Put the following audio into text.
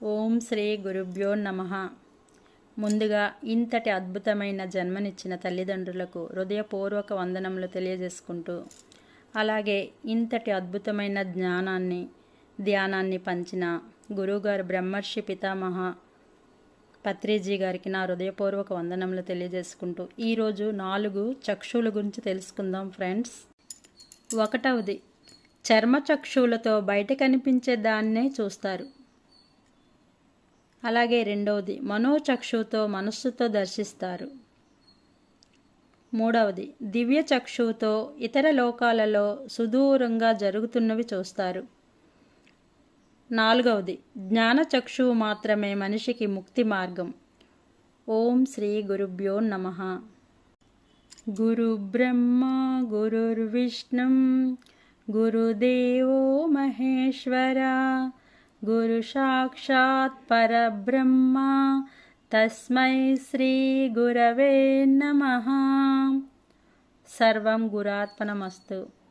ఓం శ్రీ గురుభ్యో నమ. ముందుగా ఇంతటి అద్భుతమైన జన్మనిచ్చిన తల్లిదండ్రులకు హృదయపూర్వక వందనములు తెలియజేసుకుంటూ అలాగే ఇంతటి అద్భుతమైన జ్ఞానాన్ని ధ్యానాన్ని పంచిన గురువుగారు బ్రహ్మర్షి పితామహ పత్రిజీ గారికి నా హృదయపూర్వక వందనములు తెలియజేసుకుంటూ ఈరోజు నాలుగు చక్షువుల గురించి తెలుసుకుందాం ఫ్రెండ్స్. ఒకటవది చర్మచక్షువులతో బయట కనిపించే దాన్నే చూస్తారు. అలాగే రెండవది మనోచక్షుతో మనస్సుతో దర్శిస్తారు. మూడవది దివ్య చక్షుతో ఇతర లోకాలలో సుదూరంగా జరుగుతున్నవి చూస్తారు. నాలుగవది జ్ఞానచక్షువు మాత్రమే మనిషికి ముక్తి మార్గం. ఓం శ్రీ గురుభ్యో నమ. గురు బ్రహ్మ గురుదేవో మహేశ్వర गुरुसाक्षात् परब्रह्मा। तस्मै श्रीगुरवे नमः। सर्वं गुरात्मनमस्तु